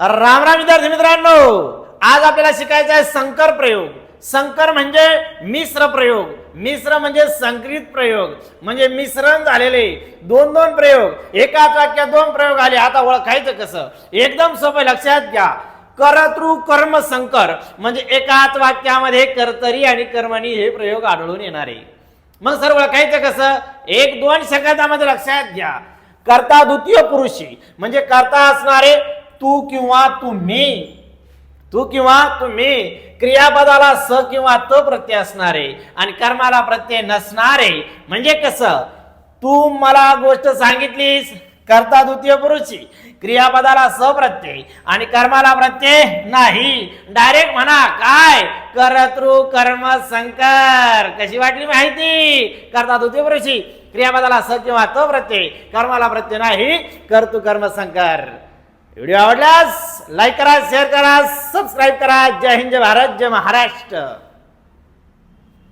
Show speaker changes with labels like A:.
A: राम राम विद्यार्थी मित्रांनो आज आपल्याला शिकायचं आहे संकर प्रयोग. संकर म्हणजे मिश्र प्रयोग. मिश्र म्हणजे संकरित प्रयोग. म्हणजे मिश्रण झालेले दोन दोन प्रयोग. एकाच वाक्यात दोन प्रयोग आले. आता ओळखायचं कसं? एकदम सोपं लक्षात घ्या. करतृ कर्म संकर. म्हणजे एकाच वाक्यामध्ये कर्तरी आणि कर्मणी हे प्रयोग आढळून येणारे. मग सर ओळखायचं कसं? एक दोन शब्दामध्ये लक्षात घ्या. कर्ता द्वितीय पुरुषी. म्हणजे कर्ता असणारे तू किंवा तुम्ही तू किंवा तुम्ही क्रियापदाला स किंवा त प्रत्यय असणारे आणि कर्माला प्रत्यय नसणारे. म्हणजे कसं? तू मला गोष्ट सांगितलीस कर्ता द्वितीय पुरुषी. क्रियापदाला स प्रत्यय आणि कर्माला प्रत्यय नाही. डायरेक्ट म्हणा काय? करतृ कर्म संकर. कशी वाटली माहिती? करता द्वितीय पुरुषी. क्रियापदाला स किंवा त प्रत्यय कर्माला प्रत्यय नाही कर्तृ कर्म संकर. व्हिडिओ आवडल्यास लाईक करा शेअर करा सबस्क्राईब करा. जय हिंद जय भारत जय महाराष्ट्र.